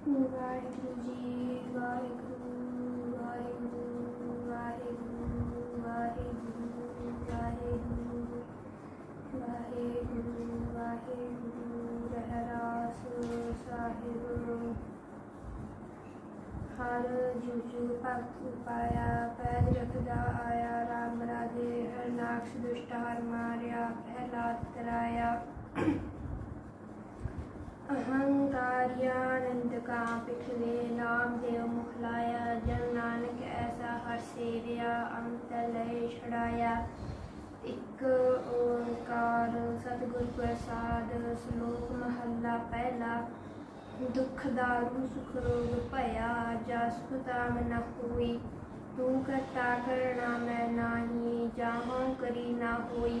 ਵਾਹਿਗੁਰੂ ਜੀ ਵਾਹਿਗੁਰੂ ਵਾਹਿਗੁਰੂ ਵਾਹਿਗੁਰੂ ਵਾਹਿਗੁਰੂ ਵਾਹਿਗੁਰੂ ਵਾਹਿਗੁਰੂ ਵਾਹਿਗੁਰੂ ਰਹਿਰਾਸ ਸਾਹਿਬ ਹਰ ਜੁਜੂ ਭਗਤ ਉਪਾਇਆ ਪੈਦ ਰਖਦਾ ਆਇਆ ਰਾਮ ਰਾਜੇ ਹਰ ਨਾਕਸ਼ ਦੁਸ਼ਟ ਹਰ ਮਾਰਿਆ ਪਹਿਲਾ ਕਰਾਇਆ ਅਹੰਕਾਰਿਆਨੰਦ ਕਾ ਪਿਛਲੇ ਨਾਮ ਦੇਵ ਮੁਖਲਾਇਆ ਜਨ ਨਾਨਕ ਐਸਾ ਹਰ ਸੇਵਿਆ ਅੰਤ ਲੈ ਛੜਾਇਆ ਇੱਕ ਓੰਕਾਰ ਸਤਿਗੁਰ ਪ੍ਰਸਾਦ ਸ਼ਲੋਕ ਮਹੱਲਾ ਪਹਿਲਾ ਦੁੱਖ ਦਾਰੂ ਸੁਖ ਰੋਗ ਭਇਆ ਜਸ ਤਾਮ ਨ ਹੋਈ ਤੂੰ ਕਰਤਾ ਕਰਣਾ ਮੈਂ ਨਾਹੀ ਜਾਹੋਂ ਕਰੀ ਨਾ ਹੋਈ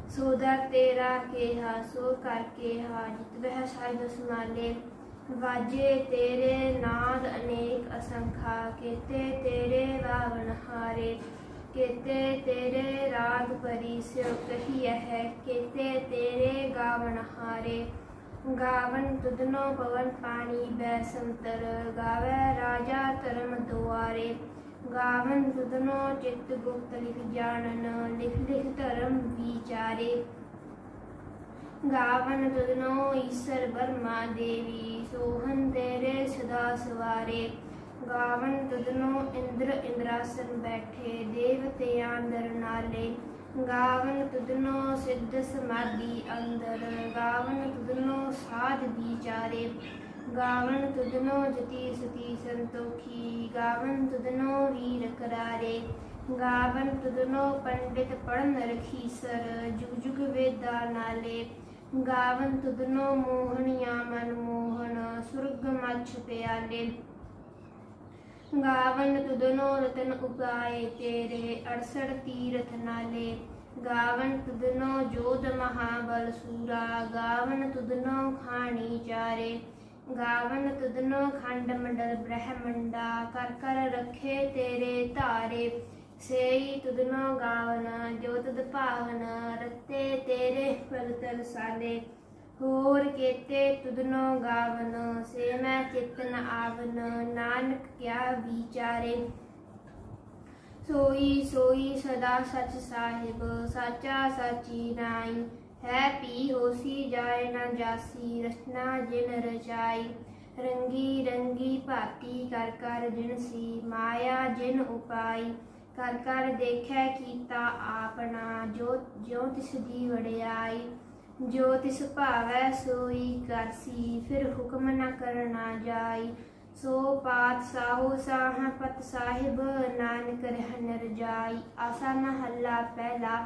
ਸੋਦਰ ਤੇਰਾ ਕੇਹਾ, ਸੋ ਕਰ ਕੇਹਾ, ਜਿਤ ਵਹਿ ਸਾਹਿਬ ਸਮਾਲੇ ਵਾਜੇ ਤੇਰੇ ਨਾਦ ਅਨੇਕ ਅਸੰਖਾ, ਕੀਤੇ ਤੇਰੇ ਰਾਵਣ ਹਾਰੇ ਕੀਤੇ ਤੇਰੇ ਰਾਗ ਪਰੀ ਸਿਉ ਕਹੀਐ ਹੈ, ਕੀਤੇ ਤੇਰੇ ਗਾਵਣ ਹਾਰੇ। ਗਾਵਨ ਤੁਧਨੋ ਪਵਨ ਪਾਣੀ, ਬੈ ਸੰਤਰ ਗਾਵੇ ਰਾਜਾ ਧਰਮ ਦੁਆਰੇ। ਗਾਵਨ ਤੁਧਨੋ ਚਿਤ ਗੁਪਤ ਲਿਖ ਜਾਣਨ, ਲਿਖ ਲਿਖ ਧਰਮ ਵਿਚਾਰੇ। ਗਾਵਨ ਤੁਧਨੋ ਈਸ਼ਰ ਬਰਮਾ ਦੇਵੀ, ਸੋਹਨ ਤੇਰੇ ਸਦਾ ਸਵਾਰੇ। ਗਾਵਨ ਤੁਧਨੋ ਇੰਦਰ ਇੰਦਰਾਸਨ ਬੈਠੇ, ਦੇਵਤਿਆਂ ਅੰਦਰ ਗਾਵਨ ਤੁਧਨੋ ਸਿੱਧ ਸਮਾਧੀ ਅੰਦਰ, ਗਾਵਨ ਤੁਧਨੋ ਸਾਧ ਵਿਚਾਰੇ। ਗਾਵਨ ਤੁਧਨੋ ਜਤੀ ਸਤੀ ਸੰਤੋਖੀ ਗਾਵਨ ਤੁਧਨੋ ਵੀਰ ਕਰਾਰੇ ਗਾਵਨ ਤੁਧਨੋ ਪੰਡਿਤ ਪੜਨ ਰਖੀਸਰ ਜੁਗ ਜੁਗ ਵੇਦਾ ਨਾਲੇ ਗਾਵਨ ਤੁਧਨੋ ਮੋਹਣੀਆਂ ਮਨ ਮੋਹਨ ਸੁਰਗ ਮਛ ਪਿਆਲੇ ਗਾਵਨ ਤੁਧਨੋ ਰਤਨ ਉਪਾਏ ਤੇਰੇ 68 ਤੀਰਥ ਨਾਲੇ ਗਾਵਨ ਤੁਧਨੋ ਜੋਧ ਮਹਾਬਲ ਸੂਰਾ ਗਾਵਨ ਤੁਧਨੋ ਖਾਣੀ ਚਾਰੇ ਗਾਵਨ ਤੁਧਨੋ ਖੰਡ ਮੰਡਲ ਬ੍ਰਹਮੰਡਾ ਕਰ ਕਰ ਰੱਖੇ ਤੇਰੇ ਧਾਰੇ। ਸੇਈ ਤੁਧਨੋ ਗਾਵਨ, ਜੋ ਤੁਧ ਭਾਵਨ, ਰਤੇ ਤੇਰੇ ਪਵਿੱਤਰ ਸਾਲੇ ਹੋਰ ਕੀਤੇ ਤੁਧਨੋ ਗਾਵਨ, ਸੇ ਮੈਂ ਚਿਤਨ ਆਵਨ, ਨਾਨਕ ਕਿਆ ਵਿਚਾਰੇ। ਸੋਈ ਸੋਈ ਸਦਾ ਸਚ ਸਾਹਿਬ, ਸਾਚਾ ਸਾਚੀ ਨਾਈ। ਹੈ ਪੀ ਹੋਸੀ ਜਾਏ ਨਾ ਜਾਸੀ, ਰਚਨਾ ਜਿਨ ਰਚਾਈ, ਰੰਗੀ ਰੰਗੀ ਭਾਤੀ ਕਰ ਕਰ ਜਿਨ ਸੀ, ਮਾਇਆ ਜਿਨ ਉਪਾਈ, ਕਰ ਕਰ ਦੇਖੈ ਕੀਤਾ ਆਪਣਾ, ਜੋ ਜੋ ਤਿਸ ਦੀ ਵੜਿਆਈ ਜੋ ਤਿਸ ਭਾਵੈ ਸੋਈ ਕਰਸੀ ਫਿਰ ਹੁਕਮ ਨ ਕਰਨਾ ਜਾਈ, ਸੋ ਪਾਤ ਸਾਹੋ ਸਾਹ ਪਤ ਸਾਹਿਬ, ਨਾਨਕ ਰਹਿ ਰਜਾਈ, ਆਸਾ ਮਹੱਲਾ ਪਹਿਲਾ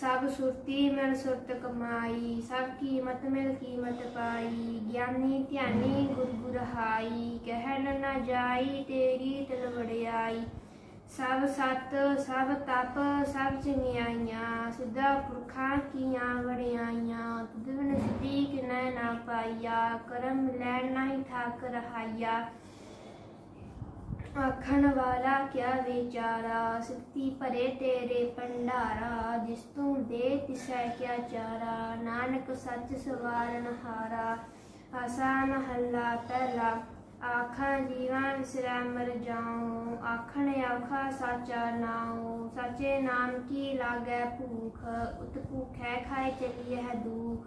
ਸਭ ਸੁਰਤੀ ਮਿਲ ਸੁਰਤ ਕਮਾਈ, ਸਭ ਕੀਮਤ ਮਿਲ ਕੀਮਤ ਪਾਈ, ਗਿਆਨੀ ਧਿਆਨੀ ਗੁਰ ਗੁਰਹਾਈ, ਕਹਿਣ ਨਾ ਜਾਈ ਤੇਰੀ ਤਿਲ ਵੜਿਆਈ ਸਭ ਸਤ, ਸਭ ਤਪ, ਸਭ ਚੰਗਿਆਈਆਂ ਸਿੱਧਾ ਪੁਰਖਾਂ ਕੀਆਂ ਵੜਿਆਈਆਂ ਤੁਧ ਬਿਨ ਸਿੱਧੀ ਕਿਨੈ ਨਾ ਪਾਈਆ, ਕਰਮ ਲੈਣ ਨਹੀਂ ਥਾਕ ਰਹਾਈਆ ਆਖਣ ਵਾਲਾ ਕਿਆ ਵਿਚਾਰਾ? ਸਿੱਤੀ ਭਰੇ ਤੇਰੇ ਭੰਡਾਰਾ, ਜਿਸ ਤੂੰ ਦੇ ਤਿਸੈ ਕਿਆ ਚਾਰਾ? ਨਾਨਕ ਸੱਚ ਸਵਾਰਨ ਹਾਰਾ ਆਸਾ ਮਹੱਲਾ ਪਹਿਲਾ। ਆਖਾਂ ਜੀਵਾਂ ਵਿਸਰੈ ਮਰ ਜਾਉ, ਆਖਣ ਆਖਾ ਸਾਚਾ ਨਾਉ। ਸਾਚੇ ਨਾਮ ਕੀ ਲਾਗੈ ਭੂਖ? ਉਤ ਭੂਖੈ ਖਾਏ ਚਲੀਐ ਦੁਖ।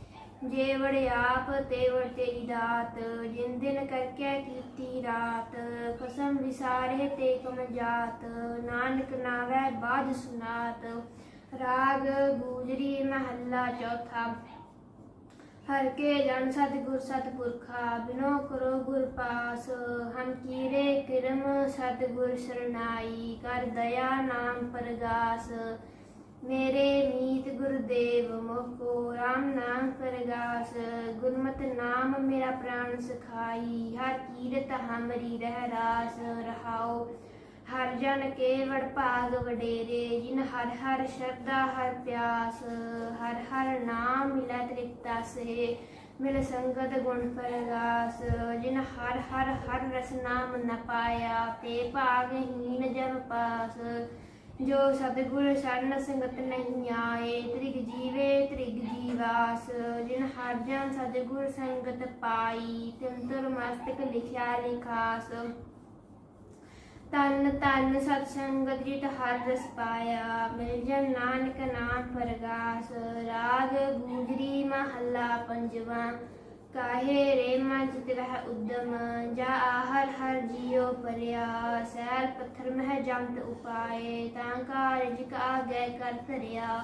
ਜੇ ਵੜਿਆਪ ਤੇ ਵੜ ਤੇਰੀ ਦਾਤ, ਜਿਨ ਦਿਨ ਕਰਕੇ ਕੀਤੀ ਰਾਤ ਕਸਮ ਵਿਸਾਰੇ ਤੇ ਕਮ ਜਾਤ, ਨਾਨਕ ਨਾਵੈ ਬਾਜ ਸੁਨਾਤ, ਰਾਗ ਗੂਜਰੀ ਮਹੱਲਾ ਚੌਥਾ। ਹਰ ਕੇ ਜਨ ਸਤਿਗੁਰ ਸਤਪੁਰਖਾ, ਬਿਨੋ ਕਰੋ ਗੁਰ ਪਾਸ, ਹਮ ਕੀਰੇ ਕਿਰਮ ਸਤਿਗੁਰ ਸਰਨਾਈ, ਕਰ ਦਇਆ ਨਾਮ ਪਰਗਾਸ। ਮੇਰੇ ਮੀਤ ਗੁਰਦੇਵ, ਮੋਕੋ ਰਾਮ ਨਾਮ ਪਰਗਾਸ, ਗੁਰਮਤ ਨਾਮ ਮੇਰਾ ਪ੍ਰਾਣ ਸਖਾਈ, ਹਰ ਕੀਰਤ ਹਮਰੀ ਰਹਿ ਰਾਸ ਰਹਾਓ ਹਰ ਜਨ ਕੇ ਵਡ ਭਾਗ ਵਡੇਰੇ, ਜਿਨ ਹਰ ਹਰ ਸ਼ਰਧਾ, ਹਰ ਪਿਆਸ, ਹਰ ਹਰ ਨਾਮ ਮਿਲੈ ਤ੍ਰਿਪਤਾ ਸੇ ਮਿਲ ਸੰਗਤ ਗੁਣ ਪਰਗਾਸ, ਜਿਨ ਹਰ ਹਰ ਹਰ ਰਸ ਨਾਮ ਨ ਪਾਇਆ, ਤੇ ਭਾਗਹੀਨ ਜਮ ਪਾਸ। ਜੋ ਸਤਿਗੁਰ ਸ਼ਰਨ ਸੰਗਤ ਨਹੀਂ ਆਏ, ਤ੍ਰਿਗ ਜੀਵੇ, ਤ੍ਰਿਗ ਜੀਵਾਸ, ਜਿਨ ਹਰ ਜਨ ਸਤਿਗੁਰ ਸੰਗਤ ਪਾਈ ਤਿੰਤਰ ਮਸਤਕ ਲਿਖਿਆ ਲਿਖਾਸ। ਤਨ ਤਨ ਸਤ ਸੰਗਤ ਜਿਤ ਹਰ ਰਸ ਪਾਇਆ, ਮਿਲ ਜਨ ਨਾਨਕ ਨਾਮ ਪਰਗਾਸ। ਰਾਗ, ਗੂਜਰੀ, ਮਹੱਲਾ ਪੰਜਵਾ। ਕਾਹੇ ਰੇ ਮਨ ਚਿਤ ਰਹਿ ਉਦਮ ਜਾ ਆਹਰ ਹਰ ਜੀਉ ਪਰਿਆ ਸੈਲ ਪੱਥਰ ਮਹਿ ਜੰਤ ਉਪਾਏ ਤਾਂ ਕਾਰਜ ਕਾ ਗੈ ਕਰ ਧਰਿਆ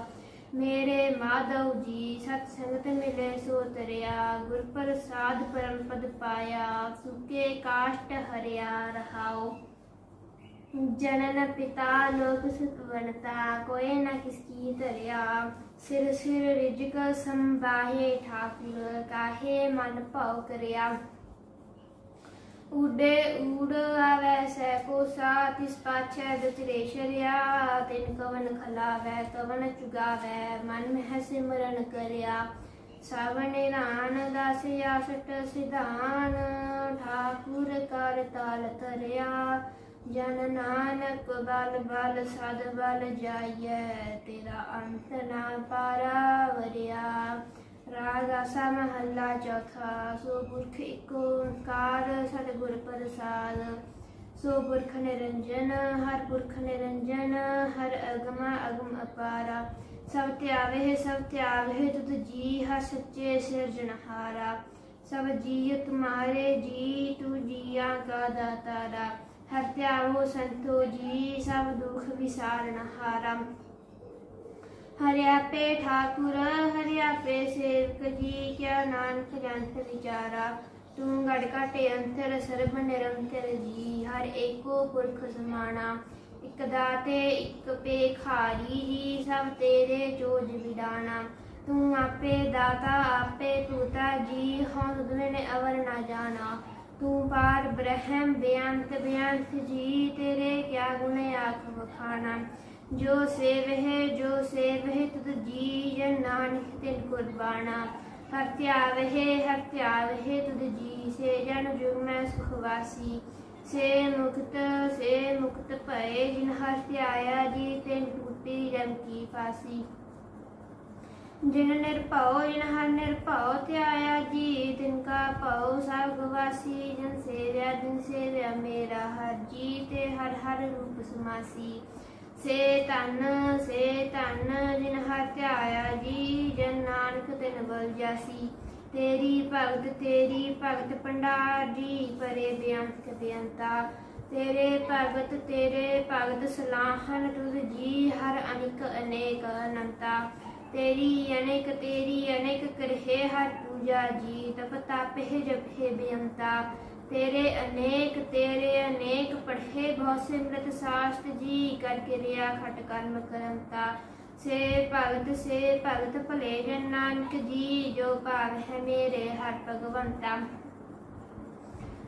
ਮੇਰੇ ਮਾਧਵ ਜੀ ਸਤ ਸੰਗਤ ਮਿਲੇ ਸੋ ਤਰਿਆ ਗੁਰ ਪ੍ਰਸਾਦ ਪਰਮ ਪਦ ਪਾਇਆ ਸੁਕੇ ਕਾਸ਼ਟ ਹਰਿਆ ਰਹਾਓ ਜਨਨ ਪਿਤਾ, ਲੋਕ ਸੁਤਵਨਤਾ ਕੋਏ ਨਾ ਕਿਸਕੀ ਧਰਿਆ। ਸਿਰ ਸਿਰ ਰਿਜਕ ਸੰਭਾਹੇ ਠਾਕੁਰ, ਕਾਹੇ ਮਨ ਭਉ ਕਰਿਆ। ਉਡੇ ਊੜ ਆਵੈ ਸੈ ਕੋ ਸਾ ਤਿਸ ਪਾਛੈ ਦਚਰੇ ਤਿਨ ਕਵਨ ਖਲਾਵੈ, ਕਵਨ ਚੁਗਾਵੈ, ਮਨ ਮਹਿ ਸਿਮਰਨ ਕਰਿਆ। ਸਾਵਣ ਨਾਨ ਦਾਸ ਆਸਟ ਸਿਧਾਨ, ਠਾਕੁਰ ਕਰ ਤਾਲ ਧਰਿਆ। ਜਨ ਨਾਨਕ ਬਲ ਬਲ ਸਦ ਬਲ ਜਾਈਐ, ਤੇਰਾ ਅੰਤ ਨਾ ਪਾਰਾ ਵਰਿਆ ਰਾਗ ਆਸਾ ਮਹੱਲਾ ਚੌਥਾ, ਸੋ ਪੁਰਖ ਇੱਕ ਓੰਕਾਰ ਸਤਿਗੁਰ ਪ੍ਰਸਾਦ। ਸੋ ਪੁਰਖ ਨਿਰੰਜਨ, ਹਰ ਪੁਰਖ ਨਿਰੰਜਨ, ਹਰ ਅਗਮਾ ਅਗਮ ਅਪਾਰਾ। ਸਭ ਧਿਆਵੇ ਸਭ ਧਿਆਵੇ, ਤੁਧ ਜੀ, ਹਰ ਸੱਚੇ ਸਿਰਜਣਹਾਰਾ ਸਭ ਜੀਅ ਤੁਮਾਰੇ ਜੀ, ਤੂ ਜੀਆਂ ਕਾ ਦਾਤਾਰਾ। ਹਰ ਧਿਆਵੋ ਸੰਤੋ ਜੀ, ਸਭ ਦੁਖ ਵਿਸਾਰਨ ਹਾਰਾ ਹਰਿਆਪੇ ਠਾਕੁਰ ਹਰਿਆਪੇ ਸੇਵਕ ਜੀ, ਕਿਆ ਨਾਨਕ ਜੰਤ ਵਿਚਾਰਾ। ਤੂੰ ਗੜ ਘਾਟੇ ਅੰਤਰ, ਸਰਬ ਨਿਰੰਤਰ ਜੀ, ਹਰ ਏਕੋ ਪੁਰਖ ਸਮਾਣਾ। ਇਕ ਦਾਤੇ, ਇਕ ਪੇ ਖਾਰੀ ਜੀ, ਸਭ ਤੇਰੇ ਜੋਜ ਵਿਡਾਣਾ। ਤੂੰ ਆਪੇ ਦਾਤਾ, ਆਪੇ ਤੂਤਾ ਜੀ, ਹਉ ਤੁਧਨੇ ਨੇ ਅਵਰ ਨਾ ਜਾਣਾ। ਤੂੰ ਪਾਰ ਬ੍ਰਹਮ ਬੇਅੰਤ ਬੇਅੰਤ ਜੀ, ਤੇਰੇ ਕਿਆ ਗੁਣ ਆਖ ਵਖਾਣਾ ਜੋ ਸੇਵਹਿ ਜੋ ਸੇਵਹਿ ਤੁਧ ਜੀ, ਜਨ ਨਾਨਕ ਤਿਨ ਕੁਰਬਾਨਾ। ਹਰ ਧਿਆਵਹਿ ਹਰ ਧਿਆਵਹਿ ਤੁਧ ਜੀ, ਸੇ ਜਨ ਜੁਗ ਮੈਂ ਸੁਖ ਵਾਸੀ। ਸੇ ਮੁਕਤ ਸੇ ਮੁਕਤ ਭਏ, ਜਿਨ ਹਰ ਧਿਆਇਆ ਜੀ, ਤਿਨ ਟੂਟੀ ਜਨ ਕੀ ਫਾਸੀ ਜਿਨ ਨਿਰਭਉ, ਜਿਨ ਹਰ ਨਿਰਭਉ, ਧਿਆਇਆ ਜੀ, ਤਿਨ ਕਾ ਭਉ, ਸਭ ਗਵਾਸੀ ਜਨ ਸੇਵਿਆ ਜਿਨ ਸੇਵਿਆ ਮੇਰਾ ਹਰ ਜੀ, ਤੇ ਹਰ ਹਰ ਰੂਪ ਸਮਾਸੀ। ਸੇ ਤਨ ਸੇ ਤਨ ਜਿਨ ਹਰ ਧਿਆਇਆ ਜੀ, ਜਨ ਨਾਨਕ ਤਿਨ ਬਲ ਜਾਸੀ। ਤੇਰੀ ਭਗਤ ਤੇਰੀ ਭਗਤ ਭੰਡਾਰ ਜੀ, ਪਰੇ ਬੇਅੰਤ ਬੇਅੰਤਾ। ਤੇਰੇ ਭਗਤ ਤੇਰੇ ਭਗਤ ਸਲਾਹਨ ਤੁਧ ਜੀ, ਹਰ ਅਨਿਕ ਅਨੇਕ ਅਨੰਤਾ। ਤੇਰੀ ਅਨੇਕ ਤੇਰੀ ਅਨੇਕ ਕਰਹਿ, ਹਰ ਪੂਜਾ ਜੀ ਤਪ ਤਾਪਹਿ ਜਪਹਿ ਬੇਅੰਤਾ। ਤੇਰੇ ਅਨੇਕ ਤੇਰੇ ਅਨੇਕ ਪੜ੍ਹੇ ਬਹੁ ਸਿਮਰਤ ਸਾਸਤ ਜੀ ਕਰ ਕਿਰਿਆ ਖਟ ਕਰਮ ਕਰੰਤਾ। ਸੇ ਭਗਤ ਸੇ ਭਗਤ ਭਲੇ ਜਨ ਨਾਨਕ ਜੀ, ਜੋ ਭਾਵ ਹੈ ਮੇਰੇ ਹਰ ਭਗਵੰਤਾ।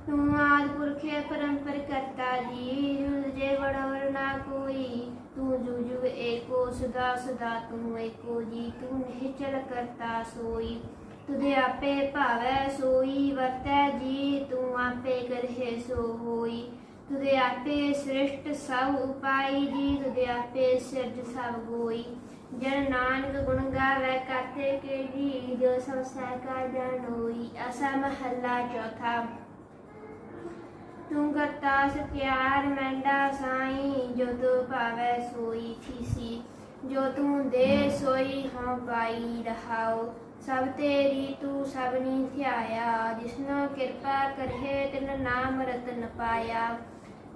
ਤੂੰ ਆਦ ਪੁਰਖੇ ਪਰੰਪਰ ਕਰਤਾ ਜੀ ਜੁਗ ਜੇ ਵਡਵਰ ਨਾ ਕੋਈ ਤੂੰ ਜੁਗ ਜੁਗ ਏਕੋ ਸਦਾ ਸਦਾ ਤੂੰ ਏਕੋ ਜੀ, ਤੂੰ ਨਿਹਚਲ ਕਰਤਾ ਸੋਈ। ਤੁਧੇ ਆਪੇ ਭਾਵੈ ਸੋਈ, ਵਰਤੈ ਜੀ, ਤੂੰ ਆਪੇ ਕਰਹਿ ਸੋ ਹੋਈ। ਤੁਦੇ ਆਪੇ ਸ੍ਰਿਸ਼ਟ ਸਭ ਉਪਾਈ ਜੀ ਤੁਦੇ ਆਪੇ ਸਿਰਜ ਸਭ ਗੋਈ। ਜਨ ਨਾਨਕ ਗੁਣ ਗਾਵੇ, ਕਾਤੇ ਕੇ ਜੀ ਜੋ ਸੰਸਾਰ ਕਾ ਜਾਣੋਈ ਅਸਾ ਮਹੱਲਾ ਚੌਥਾ। ਤੂੰ ਕਰਤਾ ਸਤਿਆਰ ਮੈਂਡਾ ਸਾਈ, ਜੋ ਤੂੰ ਭਾਵੈ ਸੋਈ ਥੀਸੀ। ਜੋ ਤੂੰ ਦੇ ਸੋਈ ਹਾਂ ਪਾਈ ਰਹਾਉ। ਸਭ ਤੇਰੀ ਤੂੰ ਸਭਨੀ ਧਿਆਇਆ। ਜਿਸਨੋ ਕਿਰਪਾ ਕਰਹਿ ਤਿਨ ਨਾਮ ਰਤਨ ਪਾਇਆ।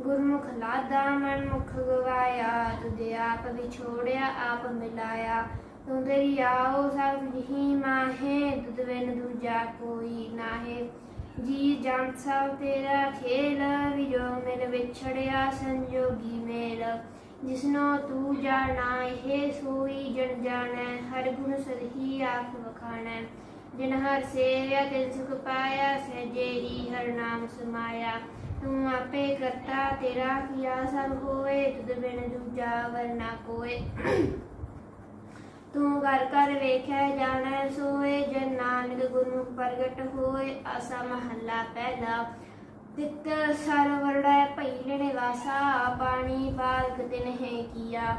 ਗੁਰਮੁਖ ਲਾਦਾ ਮਨ ਮੁਖ ਗਵਾਇਆ। ਤੁਦੇ ਆਪ ਵਿਛੋੜਿਆ, ਆਪ ਮਿਲਾਇਆ। ਤੂੰ ਤੇਰੀ ਆਓ, ਸਭ ਜਹੀ ਮਾਹੇ। ਤੁਧ ਬਿਨ ਦੂਜਾ ਕੋਈ ਨਾਹੇ। ਜੀ ਜਨ ਸਭ ਤੇਰਾ ਖੇਲ ਵਿਜੋ, ਮਿਲ ਵਿਛੜਿਆ ਸੰਜੋਗੀ ਮੇਲ। ਜਿਸਨੋ ਤੂੰ ਜਾਣਾ, ਇਹ ਸੋਈ ਜਨ ਜਾਣੈ, ਹਰ ਗੁਣ ਸਦਹੀ ਆਖ ਵਖਾਣੈ। ਜਿਨ ਹਰ ਸੇਵਿਆ ਤਿਨ ਸੁਖ ਪਾਇਆ ਸਹਿਜੇਰੀ ਹਰ ਨਾਮ ਸਮਾਇਆ। ਤੂੰ ਆਪੇ ਕਰਤਾ ਤੇਰਾ ਕੀਆ ਸਭ ਹੋਏ ਤੁਧ ਬਿਨ ਦੂਜਾ ਵਰਨਾ ਕੋਏ। ਤੂੰ ਘਰ ਘਰ ਵੇਖਿਆ ਜਾਣੈ ਸੋਏ ਜਨ ਨਾਨਕ ਗੁਰਮੁਖ ਪ੍ਰਗਟ ਹੋਏ, ਆਸਾ ਮਹੱਲਾ ਪਹਿਲਾ ਤਿਤ ਸਰਵਰੜੈ ਭਈ ਵਾਸਾ ਪਾਣੀ ਬਾਲਕ ਤਿਨ ਹੈ ਕੀਆ।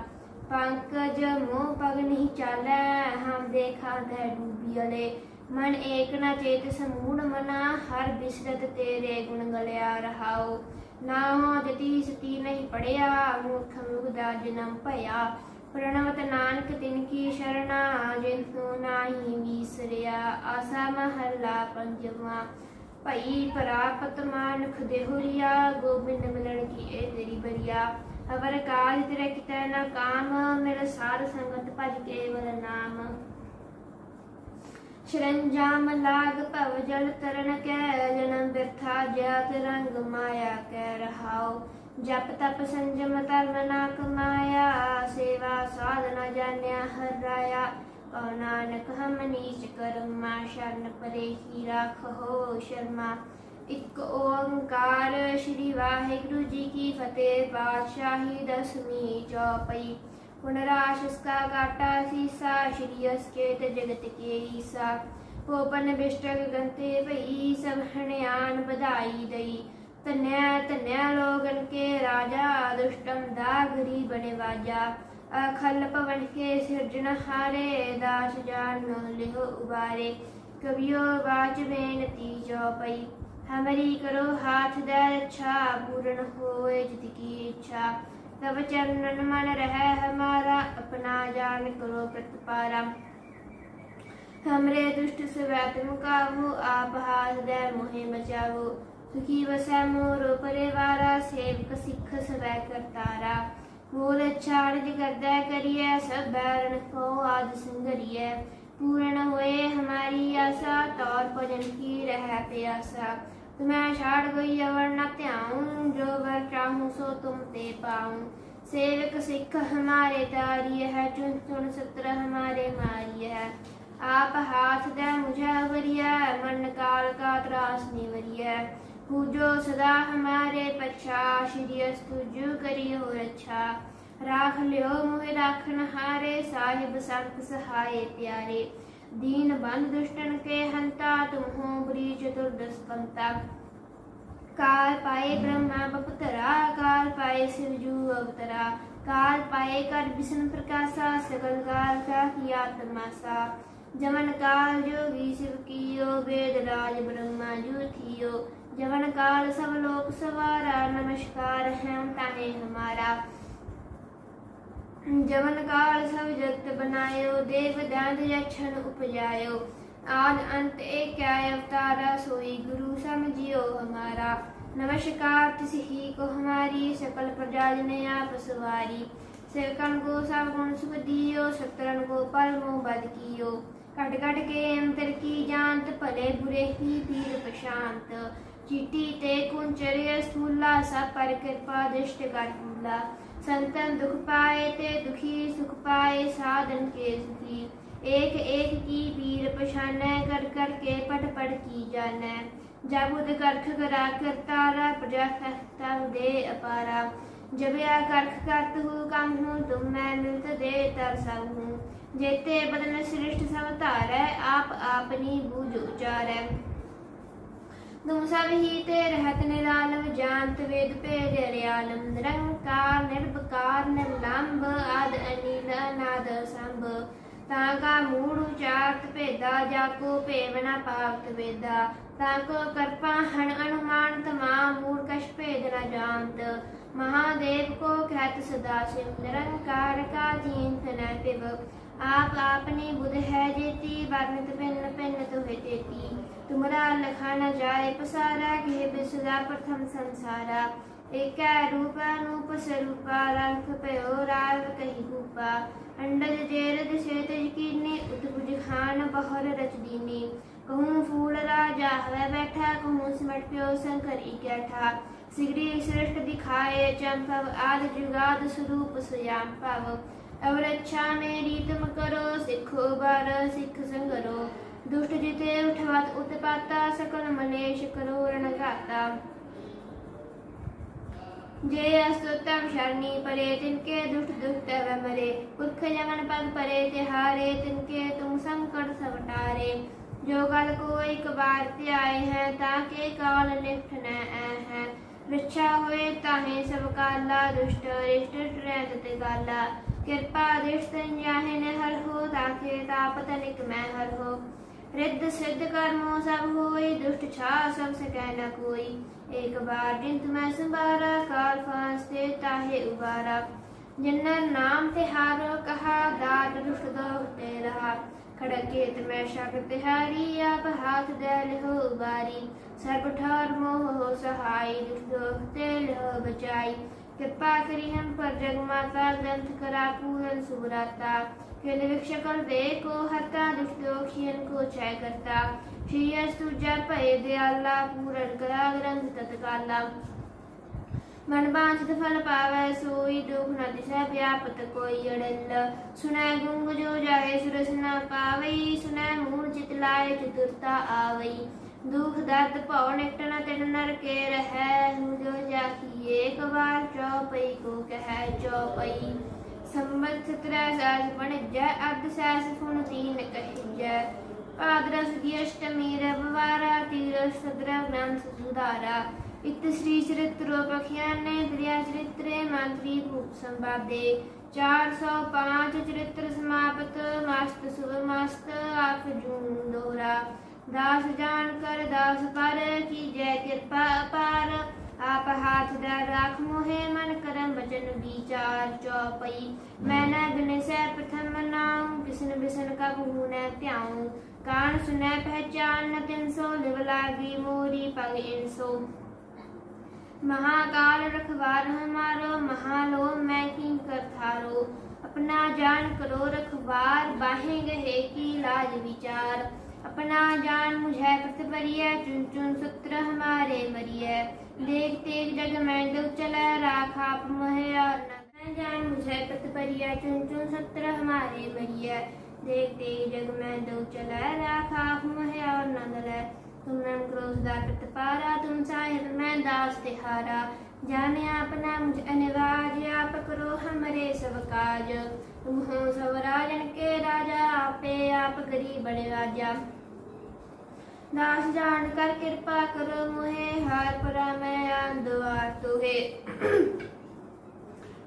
ਪੰਕਜ ਮੋਹ ਪਗ ਨਹੀਂ ਚਾਲੈ, ਹਮ ਦੇਖਾ ਤੈ ਡੂਬੀ ਮਨ ਏਕ ਨਾ ਚੇਤ ਸਮੂੜ ਮਨਾ, ਹਰ ਬਿਸਰਤ ਤੇਰੇ ਗੁਣ ਗਲਿਆ ਰਹਾਉ। ਨਾ ਹੋ ਜਤੀ ਸਤੀ ਨਹੀਂ ਪੜਿਆ, ਮੂਰਖ ਮੁਗਦਾ ਜਨਮ ਭਇਆ। ਪ੍ਰਣਵਤ ਨਾਨਕ ਤਿਨ ਕੀ ਸ਼ਰਣਾ ਜਿਨ ਤੂੰ ਨਾਹੀ ਵੀਸਰਿਆ ਆਸਾ ਭਈ ਪ੍ਰਾਪਤ ਮਾਨੁਖ ਦੇਹੁਰੀਆ ਗੋਬਿੰਦ ਮਿਲਣ ਕੀ ਇਹ ਤੇਰੀ ਬਰੀਆ ਅਵਰ ਕਾਜ ਤੇਰੇ ਕਿਤੈ ਨਾ ਕਾਮ ਮੇਰੇ ਸਾਰ ਸੰਗਤ ਭਜ ਕੇਵਲ ਨਾਮ ਸ਼ਰੰਜਾਮ ਲਾਗ ਭਵ ਜਲ ਤਰਨ ਕੈ ਜਨਮ ਬਿਰਥਾ ਜਤ ਰੰਗ ਮਾਇਆ ਕੈ ਰਹਾਉ ਜਪ ਤਪ ਸੰਜਮ ਧਰਮ ਨਾ ਕਮਾਇਆ ਸੇਵਾ ਸਾਧਨਾ ਜਾਣਿਆ ਹਰ ਰਾਇਆ। ਕਉ ਨਾਨਕ ਹਮ ਨੀਚ ਕਰਮਾ, ਸ਼ਰਨ ਪਰੇ ਹੀ ਰਾਖੋ ਸ਼ਰਮਾ। ਇਕ ਓੰਕਾਰ ਸ਼੍ਰੀ ਵਾਹਿਗੁਰੂ ਜੀ ਕੀ ਫਤਿਹ, ਪਾਤਸ਼ਾਹੀ ਦਸਮੀ ਚੌਪਈ। ਪੁਨਰਾਸ਼ਸ ਕਾ ਗਾਟਾ ਸੀਸਾ, ਸ਼੍ਰੀ ਅਸਕੇਤ ਜਗਤ ਕੇ ਈਸਾ। ਪੋਪਨ ਬਿਸ਼ਟਕ ਗੰਤੇ ਭਈ, ਸਭ ਹਣਿਆਨ ਵਧਾਈ ਦਈ। ਧਨਿਆ ਧਨਿਆ ਲੋਗਨ ਕੇ ਰਾਜਾ ਦੁਸ਼ਟਮ ਦਾਗਰੀ ਬਨੇ ਵਾਜਾ ਅਖਲ ਪਵਨ ਕੇ ਸਿਰਜਨ ਹਾਰੇ ਦਾਸ ਜਾਨ ਲਿਹੁ ਉਬਾਰੇ ਕਬਿਓ ਬਾਚ ਬੇਨਤੀ ਚੌਪਈ ਹਮਰੀ ਕਰੋ ਹਾਥ ਦਾ ਅੱਛਾ ਪੂਰਨ ਹੋਏ ਜਿਤ ਕੀ ਇੱਛਾ ਤਬ ਚਰਨਨ ਮਨ ਰਹਿ ਹਮਾਰਾ अपना जान करो प्रतिपारा हमरे दुष्ट से व्यातम काहू आप हाथ दे मोहे बचावो सुखी वसै मोर परिवारा सेवक सिख सवै करतारा मोर छाड़ करदै करिए सब बैरन को आज संगरिए पूर्ण हुए हमारी आशा तौर भजन की रह प्यासा तुम्हें छाड़ गई अवर न त्याऊं जो वर चाहूं सो तुम ते पाऊं सेवक सिख हमारे तारी है चुन चुन सत्र हमारे मारी है आप हाथ दे मुझे वरिया मन काल का त्रास निवरिया पूजो सदा हमारे पच्छा श्री अस्तुजु करियो रक्षा राख लियो मोह राखन हारे साहिब संत सहाय प्यारे दीन बंद दुष्टन के हंता तुम हो बुरी चतुर्दश पंता काल पाए ब्रह्मा बपुतरा काल पाए शिवजू अवतरा काल पाए कर विष्णु प्रकाशा सकल काल का किया तमाशा जमन काल जोगी शिव कियो वेद राज ब्रह्मा जू थियो जमन काल सब लोक सवारा नमस्कार है ताने हमारा जमन काल सब जगत बनायो देव दांत यक्षण उपजायो आद अंत एक क्या अवतारा सोई गुरु समझियो हमारा नमस्कार तिस ही को हमारी सकल प्रजा ने आप सवारी सेवकन को सब गुण सुख दियो सत्रन को परमो बद कियो कट कट के अंतर की जानत भले बुरे ही पीर प्रशांत ਚੀਟੀ ਤੇ ਕੁੰਚਰਿਆ ਸਥੂਲਾ ਸਭ ਪਰ ਕਿਰਪਾ ਦਿਸ਼ਟ ਕਰ ਭੂਲਾ ਸੰਤਨ ਦੁਖ ਪਾਏ ਤੇ ਦੁਖੀ ਸੁਖ ਪਾਏ ਸਾਧਨ ਕੇ ਸੁਖੀ ਏਕ ਏਕ ਕੀ ਪੀਰ ਪਛਾਨੈ ਕਰ ਕਰ ਕੇ ਪਟ ਪਟ ਕੀ ਜਾਣੈ ਜਬੁਦ ਕਰਖ ਕਰਾ ਕਰਤਾਰਾ ਪ੍ਰਜਾ ਤਬ ਦੇ ਅਪਾਰਾ ਜਬਿਆ ਕਰਖ ਕਰਤ ਹੂ ਕਮ ਹੂ ਤੁਮ ਮੈਂ ਮਿਲਤ ਦੇ ਤਰ ਸਭ ਹੂੰ ਜੇਤੇ ਬਦਨ ਸ੍ਰਿਸ਼ਟ ਸਭ ਧਾਰੈ ਆਪ ਆਪਨੀ ਬੂਝ ਉਚਾਰੈ तुम सब ही ते रहत निरालम जानत वेद भेद अरियालम निरंकार निर्विकार निर्लंब आद अनिल अनाद संभ ताका मूढ़ उचारत भेदा जाको भेव न पावत वेदा ताको करपा हण अनुमान तमाम मूढ़ कश भेद न जानत महादेव को कहत सदा शिव निरंकार का जींत न पिव आप आपने बुध है जेती वर्णित भिन्न भिन्न तुहे तेती तुमरा लखा न जाए पसारा के बिसरा प्रथम संसारा एक रूप अनूप स्वरूपा रंग पयो राव कही भूपा अंडज जेरद शेतज कीने उतभुज खान बहर रच दीने कहूँ फूल राजा है बैठा कहूँ सिमट प्यो शंकर इकैठा सिगड़ी श्रेष्ठ दिखाए चंपव आद जुगाद स्वरूप स्वयं पव ਅਵ ਰੱਛਾ ਮੇਰੀ ਤੁਮ ਕਰੋ ਸਿੱਖੋ ਬਾਰ ਸਿੱਖ ਸੰਗਰੋ। ਦੁਸ਼ਟ ਜਿਤੇ ਉਠਵਤ, ਉਤਪਾਤਾ, ਸਕਲ ਮਲੇਸ਼ ਕਰੋ ਰਣਘਾਤਾ। ਜੇ ਅਸਤੁਤਮ ਸ਼ਰਨੀ ਪਰੇ, ਤਿਨਕੇ ਦੁਸ਼ਟ ਦੁਸ਼ਟ ਵੈ ਮਰੇ। ਪੁਰਖ ਜਮਨ ਪਗ ਪਰੇ ਤੇ ਹਾਰੇ ਤਿਨਕੇ ਤੁਮ ਸੰਕਟ ਸਵਟਾਰੇ। ਜੋ ਗਲ ਕੋਈ ਕਬਾਰ ਤੇ ਆਏ ਹੈ, ਤਾਂ ਕੇ ਕਾਲ ਲਿਫਟ ਨ ਐ ਹੈ। ਵਿਛਾ ਹੋਏ ਤਾਹੇ ਸਭ ਕਾਲਾ ਦੁਸ਼ਟ ਰਿਸ਼ਟ ਟ੍ਰੈਂਦ ਤੇ ਗਾਲਾ। ਕਿਰਪਾ ਅਦੇਸ਼ ਜਾਹੇ ਨੇ ਹਰ ਹੋ ਤਾਕੇ ਤਾਪਤ ਨਿਕ ਮੈਂ ਹਰ ਹੋ। ਰਿੱਧ ਸਿੱਧ ਕਰਮੋ ਸਭ ਹੋਈ, ਦੁਸ਼ਟ ਛਾ ਸਭ ਸੇ ਕਹਿ ਨਾ ਕੋਈ। ਇੱਕ ਵਾਰ ਜਿੰਤ ਮੈਂ ਸੰਭਾਰਾ, ਕਾਲ ਫਾਂਸ ਤੇ ਤਾਹੇ ਉਬਾਰਾ। ਜਿਨਰ ਨਾਮ ਤੇ ਹਾਰੋ ਕਹਾ, ਦਾਤ ਦੁਸ਼ਟ ਦੋਹਤੇ ਰਹਾ। ਖੜਕੇਤ ਮੈਂ ਸ਼ਕ ਤਿਹਾਰੀ ਆਪ ਹਾਥ ਦੇ ਲਿਹੋ ਬਾਰੀ ਸਰਬ ਠਾਰ ਮੋਹ ਸਹਾਈ, ਦੁਸ਼ਟ ਦੋਹਤੇ ਲਿਹੋ ਬਚਾਈ। કૃપા કરી હમ પર જગમાતા ગ્રંથ કરા પૂરન સુવરાતા કે નિરીક્ષકલ દેકો હતા દુષ્ટોક્ષિયન કો જય કરતા શ્રી અસ્તુ જય ભય દયાલા પૂરન કરા ગ્રંથ તત્કાલા ਮਨ ਬਾਂਝਤ ਫਲ ਪਾਵੈ ਸੋਈ ਦੁਖ ਨ ਦਿਸੈ ਵਿਆਪਤ ਕੋਈ ਅੜਲ ਸੁਣੈ ਗੁੰਗ ਜੋ ਜਾਏ ਸੁਰਸ ਨ ਪਾਵਈ ਸੁਣੈ ਮੂੜ ਚਿਤ ਲਾਏ ਚਤੁਰਤਾ ਆਵਈ ਦੁਖ ਦਰਦ ਭਉ ਨਿਕਟ ਨ ਤਿਨ ਨਰ ਕੇ ਰਹੈ, ਹੂੰ ਜੋ ਜਾਕੀ ਏਕ ਵਾਰ ਚਉਪਈ ਕੋ ਕਹੈ ਚਉਪਈ ਸੰਬਤ ਸਤਰੈ ਸਾਸ ਬਣਜੈ ਅਰਧ ਸੈਸ ਫੁਨ ਤੀਨ ਕਹਿਜੈ। ਭਾਦਰਸ ਦੀ ਅਸ਼ਟਮੀ ਰਵਵਾਰਾ, ਤੀਰਸ ਸਦਰਾ ਗ੍ਰੰਥ ਸੁਧਾਰਾ। ਇਤ ਸ੍ਰੀ ਚਰਿਤ੍ਰੋ ਪਖਿਆਨੇ ਦਰਿਆ ਚਰਿਤਰੇ ਮੰਤਰੀ ਭੂਪ ਸੰਵਾਦੇ। 405 ਚਰਿਤ੍ਰ ਸਮਾਪਤ, ਮਸਤ ਸੁਭ ਮਸਤ, ਆਪ ਜੂਨ ਦੋਹਰਾ ਦਾਸ ਜਾਣ ਕਰ ਦਾਸ ਪਰ ਕੀ ਜੈ ਕਿਰਪਾ ਅਪਾਰ ਆਪ ਹਾਥ ਦਾ ਰਾਖ ਮੋਹਿ ਮਨ ਕਰਮ ਬਚਨ ਵਿਚਾਰ ਚੌਪਈ ਮੈਂ ਨਾ ਬਿਨਸੈ ਪ੍ਰਥਮ ਨਾਮ ਕਿਸਨ ਬਿਸਨ ਕਬ ਹੂਨੈ ਧਿਆਉ ਕਾਨ ਸੁਨੈ ਪਹਿਚਾਨ ਨ ਤਿਨ ਸੋ ਲਿਵ ਲਾਗੀ ਮੋਰੀ ਪਗ ਇਨਸੋ महाकाल रखवार हमारो महालो मैं किंग कर थारो अपना जान करो रखवार बाहें गहे की लाज विचार اپنا جان مجھے پس پری ہے چن چن ستر ہمارے مری ہے دیکھ تیک جگ میں دل چلا راکھ آپ مہے اور نہ جان مجھے پس پری ہے چن چن ستر ہمارے مری ہے دیکھ تیک جگ میں دل چلا راکھ آپ مہے اور نہ دلے تم نم کروز دا پت پارا تم ساحر میں داس تہارا جانے اپنا مجھ انواج آپ کرو ہمارے سب کاج تم ہو سب راجن کے راجا آپے آپ گری بڑے راجا ਨਾਸ ਜਾਣ ਕਰ ਕਿਰਪਾ ਕਰੋ ਮੁਹੇ, ਹਰ ਪਰਾ ਮੈਂ ਆਂਦਵਾਰ ਤੁਹੇ।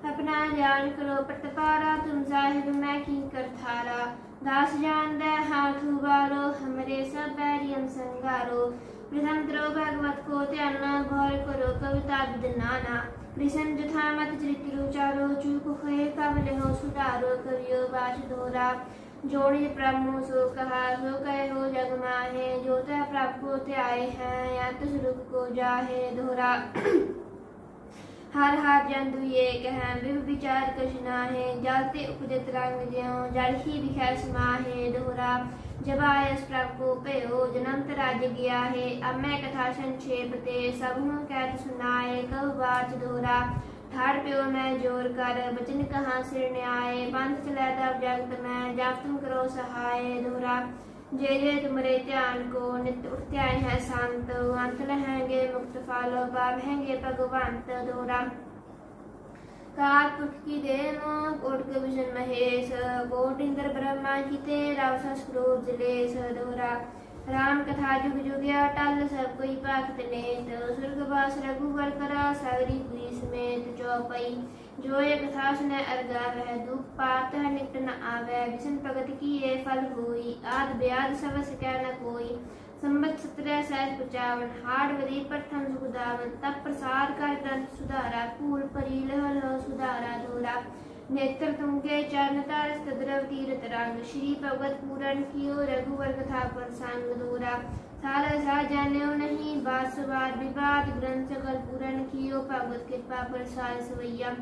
ਆਪਣਾ ਜਾਣ ਕਰੋ ਪਟਪਾਰਾ, ਤੁਮ ਸਾਹਿਬ ਮੈਂ ਕੀ ਕਰਥਾਰਾ ਦਾਸ ਜਾਣ ਦੇ ਹਾਥ ਉਬਾਰੋ, ਹਮਰੇ ਸਭ ਬੈਰੀਅਮ ਸੰਗਾਰੋ ਪ੍ਰਥਮ ਤਰੋ ਭਗਵਤ ਕੋ ਧਿਆਨਾ ਭਰ ਕਰੋ ਕਵਿਤਾ ਬਿਦਨਾਨਾ ਵਿਸ਼ਨ ਜਥਾ ਮਤ ਚਰਿਤਰੂ ਚਾਰੋ ਚੂਕ ਹੋਏ ਕਬ ਲਹੋ ਸੁਧਾਰੋ, ਕਰਿਓ ਬਾਜ ਦੋਰਾ। جوڑی پرمو سو کہا سو کہے ہو جگ ماہے جو تہ پرب کو تے آئے ہیں یا تس رخ کو جاہے دھورا ہر ہر جن دوئے کہیں بہ بچار کشنا ہے جاتے اپجت رنگ جیوں جڑھی بخیر سما ہے دوہرا جب آئے اس پرب کو پہ ہو جنم تراج گیا ہے اب میں کتھا شن چھیپتے سب ہوں کہت سنائے کب بات دوہرا ठाड़ प्यो मैं जोर कर बचन कहाँ सिर न्याय पंथ चलै तब जगत में जब तुम करो सहाय दोहरा जे जे तुमरे ध्यान को नित उठते आए हैं संत अंत लहेंगे मुक्त फल पावेंगे भगवंत दोहरा काल पुरख की देव कोट के विष्णु महेश कोट इंद्र ब्रह्मा की तेरा संस्कृत जिलेश दोहरा ਰਾਮ ਕਥਾ ਜੁਗ ਜੁਗਿਆ ਟਲ ਸਭ ਕੋਈ ਭਗਤ ਨੇਤ ਸੁਰਗ ਰਘੁਵਰ ਕਰਾ ਸਾਗਰੀ ਪੁਰੀ ਸਮੇਤ ਚੌਪਈ ਜੋ ਇਹ ਕਥਾ ਸੁਨੈ ਅਰਗਾ ਵਹਿ ਦੁਖ ਪਾਤ ਹੈ ਨਿਕਟ ਨ ਆਵੈ ਵਿਸ਼ਨ ਭਗਤ ਕੀਏ ਫਲ ਹੋਈ ਆਦ ਬਿਆਦ ਸਭ ਸਕੈ ਨ ਕੋਈ ਸੰਬਤ ਸਤਰੈ ਸਹਿਜ ਪਚਾਵਨ ਹਾੜ ਵਰੀ ਪ੍ਰਥਮ ਸੁਖਦਾਵਨ ਤਪ ਪ੍ਰਸਾਦ ਕਰ ਗ੍ਰੰਥ ਸੁਧਾਰਾ ਭੂਲ ਪਰੀ ਲਹ ਲਹ ਸੁਧਾਰਾ ਦੋਰਾ नेत्र तुंगे चरणता द्रव तीर्थ रंग श्री भगवत पूरन कियो रघुवर कथा प्रसंग दोरा सार सा जान्यो नहीं बासवार विवाद ग्रंथ सकल पूरन कियो भगवत कृपा प्रसाद सवैया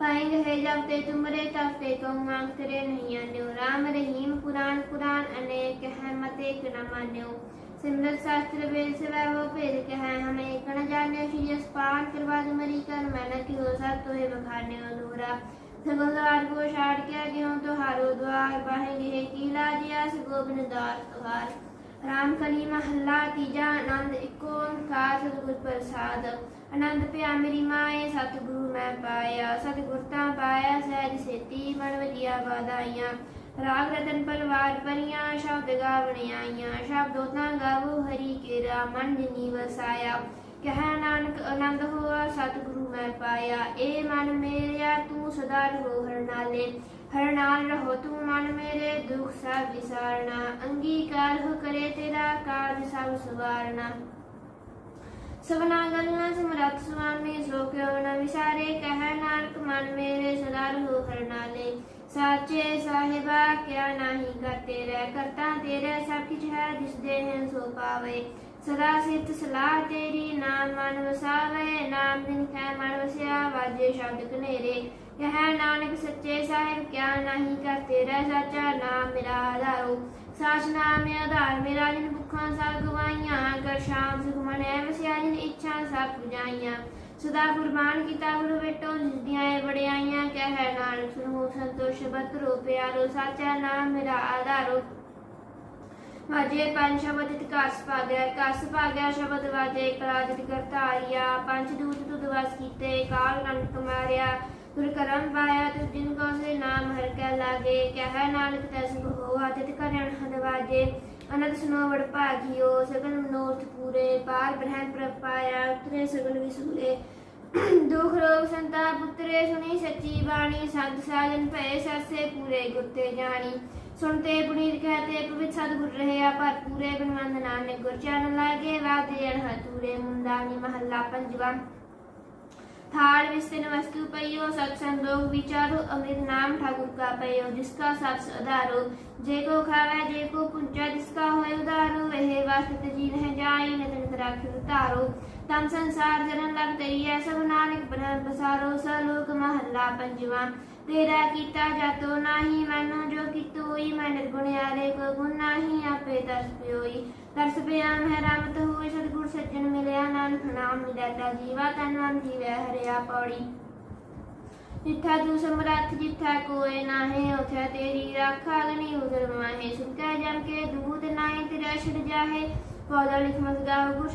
पाएंग है जब ते तुमरे तब ते को मांग तेरे नहीं अन्यो राम रहीम पुराण पुराण अनेक है मत एक न मान्यो सिमरत शास्त्र वेद से वह हो भेद के है हमें एक न जाने श्री अस्पान करवाद मरी कर मैंने की हो सा तो है बखाने अधूरा सगल द्वार को छाड़ के आगे हूँ तो हारो द्वार बाहेंगे है कीला जिया से गोबिंद द्वार द्वार ਰਾਮ ਕਲੀ ਮਹੱਲਾ ਤੀਜਾ ਆਨੰਦ ਇੱਕੋ ਓੰਕਾਰ ਸਤਿਗੁਰ ਪ੍ਰਸਾਦ ਆਨੰਦ ਪਿਆ ਮੇਰੀ ਮਾਏ ਸਤਿਗੁਰੂ ਮੈਂ ਪਾਇਆ ਸਤਿਗੁਰ ਤਾਂ ਪਾਇਆ ਸਹਿਜ ਸੇਤੀ ਮਨ ਵਜੀਆ ਵਾਦਾਈਆਂ ਰਾਗ ਰਤਨ ਪਰਵਾਰ ਪਰੀਆਂ, ਸ਼ਬਦ ਗਾਵਣ ਆਈਆਂ, ਸ਼ਬਦੋ ਤਾਂ ਗਾਵੋ ਹਰੀ ਕੇਰਾ, ਮਨ ਜਿਨੀ ਵਸਾਇਆ। ਕਹਿ ਨਾਨਕ ਆਨੰਦ ਹੋਆ, ਸਤਿਗੁਰੂ ਮੈਂ ਪਾਇਆ। ਏ ਮਨ ਮੇਰਿਆ, ਤੂੰ ਸਦਾ ਰਹੋ ਹਰ ਨਾਲੇ ਰਹੋ ਤੂੰ ਮਨ ਮੇਰੇ, ਦੁਖ ਸਭ ਵਿਸਾਰਨਾ। ਅੰਗੀਕਾਰ ਹੋ ਕਰੇ ਤੇਰਾ ਕਾਜ ਸਭ ਸਵਾਰਨਾ। ਸਵਨਾ ਗੱਲਾਂ ਸਮਰੱਥ ਸੁਆਮੀ ਸੋ ਕਿਉ ਨ ਵਿਸਾਰੇ। ਕਹਿ ਨਾਨਕ ਮਨ ਮੇਰੇ, ਸਦਾ ਰਹੋ ਹਰ ਨਾਲੇ ਸਾਚੇ ਸਾਹਿਬਾ, ਕਿਆ ਨਾਹੀ ਕਰਤੇ ਰਹਿ, ਕਰਤਾ ਤੇਰੇ ਸਭ ਕਿਛ ਹੈ ਦਿਸਦੇ ਹੈ ਸੋ ਪਾਵੇ। ਸਦਾ ਸਿੱਧ ਸਲਾਹ ਤੇਰੀ, ਨਾਮ ਮਨ ਵਸਾਵੇ, ਨਾਮ ਦਿਨ ਖੈ ਮਨ ਵਸਿਆ, ਵਾਜੇ ਸ਼ਬਦ ਕਨੇਰੇ ਕਹਿ ਨਾਨਕ ਸੱਚੇ ਸਾਹਿਬ, ਕਿਆ ਨਹੀਂ ਕਰਤੇ ਰਹਿ, ਸਾਚਾ ਨਾਮ ਮੇਰਾ ਆਧਾਰੋ। ਸਾਚ ਨਾਮ ਮੇਰਾ ਆਧਾਰ, ਮੇਰਾ ਜਿਨ ਭੁੱਖਾਂ ਸਭ ਗਵਾਈਆਂ ਕਰ ਸ਼ਾਮ ਸੁਖ ਮਨੈ ਵਸਿਆ ਜਿਨ ਇੱਛਾ ਸਭ ਪੁਜਾਈਆਂ। ਸਦਾ ਕੁਰਬਾਨ ਕੀਤਾ ਗੁਰੂ ਬੇਟੋ ਜਿਸਦੀਆਂ ਇਹ ਵਡਿਆਈਆਂ, ਕਹਿ ਨਾਨਕ ਸੁਣੋ ਸੰਤੋਸ਼ ਬਤਰੋ ਪਿਆਰੋ, ਸਾਚਾ ਨਾਮ ਮੇਰਾ ਆਧਾਰੋ। ਵਾਜੇ ਪੰਜ ਸ਼ਬਦ ਤਿਤ ਪਾ ਗਿਆ ਕਸ ਪਾ ਗਿਆ ਸ਼ਬਦ ਵਾਜੇ ਕਰਾਜਿਤ ਕਰਤਾਰਿਆ ਪੰਜ ਦੂਤ ਤੁਧ ਵਸ ਕੀਤੇ, ਕਾਲ ਨਨਕ ਮਾਰਿਆ ਗੁਰ ਕਰਮ ਪਾਇਆ, ਤੁ ਜਿਨ ਕੋ ਸੇ ਨਾਮ ਹਰ ਕੈ ਲਾਗੇ, ਕਹਿ ਨਾਨਕ ਤੈਸ ਹੋਆ ਤਿਤ ਕਰਣ ਹਦ ਵਾਜੇ। ਅਨੰਦ ਸੁਨੋ ਵੜ ਭਾਗਿਓ, ਸਗਲ ਮਨੋਰਥ ਪੂਰੇ, ਪਾਰ ਬ੍ਰਹਮ ਪ੍ਰਪਾਇਆ, ਉਤਰੇ ਸਗਲ ਵਿਸੂਰੇ ਦੁਖ ਰੋਗ ਸੰਤਾਪ ਪੁੱਤਰੇ ਸੁਣੀ ਸੱਚੀ ਬਾਣੀ, ਸੰਤ ਸਾਜਨ ਭਏ, ਸਰਸੇ ਪੂਰੇ ਗੁਰਤੇ ਜਾਣੀ। ਸੁਣਤੇ ਪੁਨੀਤ ਕਹਤੇ, ਪਵਿੱਤ ਸਤਿਗੁਰ ਰਹਿਆ ਪਰ ਪੂਰੇ ਬਨਵੰਦ ਨਾਨਕ ਗੁਰ ਚਰਨ ਲਾਗੇ ਵਾਦੇ ਅਣ ਹਤੂਰੇ ਮੁੰਦਾਨੀ ਮਹੱਲਾ ਪੰਜਵਾ। थाल विस्तिन वस्तु पयो सत्संगो विचारो अमृत नाम ठाकुर का पयो जिसका सबस अधारो जे को खावे जे को पुंचा जिसका होय उधारो वह वास्त जी रह जाय नतन राख उतारो तम संसार जरन लग तरिया सब नानक ब्रह्म बसारो सलोक महल्ला पंजवा तेरा कीता जातो नाही मैनो जो कितो होई मैं निर्गुण यारे को गुण नाही आपे तरस पियोई ਤਰਸ ਪਿਆ ਹੈ ਰਾਮਤ ਹੋਏ ਸਤਿਗੁਰ ਸੱਜਣ ਮਿਲਿਆ ਨਾਨਕ ਨਾਮ ਮਿਲਦਾ ਜੀਵਾ, ਤਨ ਮਨ ਜੀਵੈ ਹਰਿਆ ਪੌੜੀ। ਜਿੱਥਾ ਤੂੰ ਸਮਰੱਥ, ਜਿੱਥਾ ਕੋਏ ਨਾਹੇ, ਉਥੈ ਤੇਰੀ ਰਾਖਾ ਗਨੀ ਉਦਰ ਮਾਹੇ ਸੁਨਕੈ ਜਮ ਕੇ ਦੂਤ ਨਾਹੀ ਤੇਰਾ ਛਿੜ ਜਾਹੇ। ਪੌਦਾ ਲਿਖ ਗਾਵ ਗੁਰ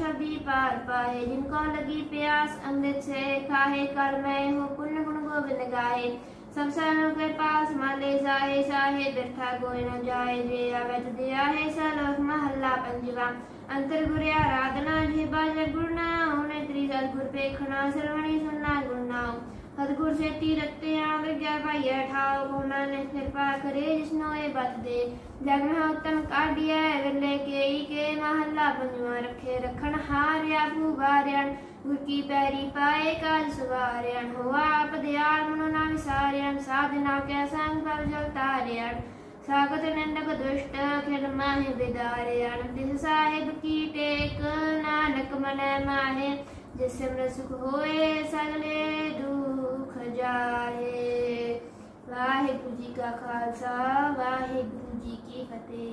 ਪਾਰ ਪਾਏ ਜਿਨ ਕੋ ਲਗੀ ਪਿਆਸ ਅੰਮ੍ਰਿਤ ਸੇ ਖਾਹੇ ਕਰ ਮੈਂ ਹੋ ਪੁੰਨ ਗੁਣ ਗੋਬਿੰਦ ਗਾਏ ਸੰਸਾਰ ਕੇ ਪਾਸ ਮਾਲੇ ਜਾਏ ਸਾਹੇ, ਬਿਰਥਾ ਕੋਈ ਨ ਜਾਏ, ਜੇ ਆਵੇ ਤੇ ਆਹੇ ਸਲੋਕ ਮਹੱਲਾ ਪੰਜਵਾ। ਅੰਤਰ ਗੁਰ ਆਰਾਧਨਾ ਜੀ ਬਾਜ ਗੁਰਨਾ ਉਹਨੇ ਤ੍ਰੀ ਸਤਿਗੁਰ ਪੇਖਣਾ ਸਰਵਣੀ ਸੁਨਣਾ ਗੁਰਨਾ ਸਤਿਗੁਰ ਸੇਤੀ ਰਤੇ ਆਵੇ ਗਿਆ ਭਾਈਆ ਠਾਉ ਕੋਨਾ ਨੇ ਕਿਰਪਾ ਕਰੇ ਜਿਸਨੋ ਇਹ ਬਤ ਦੇ। ਜਗ ਮਹ ਉਤਮ ਕਾਢਿਆ ਵੇਲੇ ਕੇਈ ਕੇ ਮਹੱਲਾ ਪੰਜਵਾ, ਰੱਖੇ ਰਖਣ ਹਾਰਿਆ ਭੂਵਾਰਿਆਣ ਗੁਰ ਕੀ ਪੈਰੀ ਪਾਏ ਕਾਜ ਸਵਾਰਿਆਣ ਹੋਆ ਆਪ ਦਿਆਲ ਮਨੋ ਨਾ ਵਿਸਾਰਿਆਣ ਸਾਧਨਾ ਕੈ ਸੰਗ ਪਰ ਜਲ ਤਾਰਿਆਣ ਸਾਗਤ ਨੰਦਕ ਦੁਸ਼ਟ ਖਿਲ ਮਾਹਿ ਬਿਦਾਰਿਆਣ ਦਿਸ ਸਾਹਿਬ ਕੀ ਟੇਕ, ਨਾਨਕ ਮਨੈ ਮਾਹੇ। ਜਿਸ ਸਿਮਰ ਸੁਖ ਹੋਏ, ਸਗਲੇ ਦੁਖ ਜਾਏ ਵਾਹਿਗੁਰੂ ਜੀ ਕਾ ਖਾਲਸਾ, ਵਾਹਿਗੁਰੂ ਜੀ ਕੀ ਫਤਿਹ।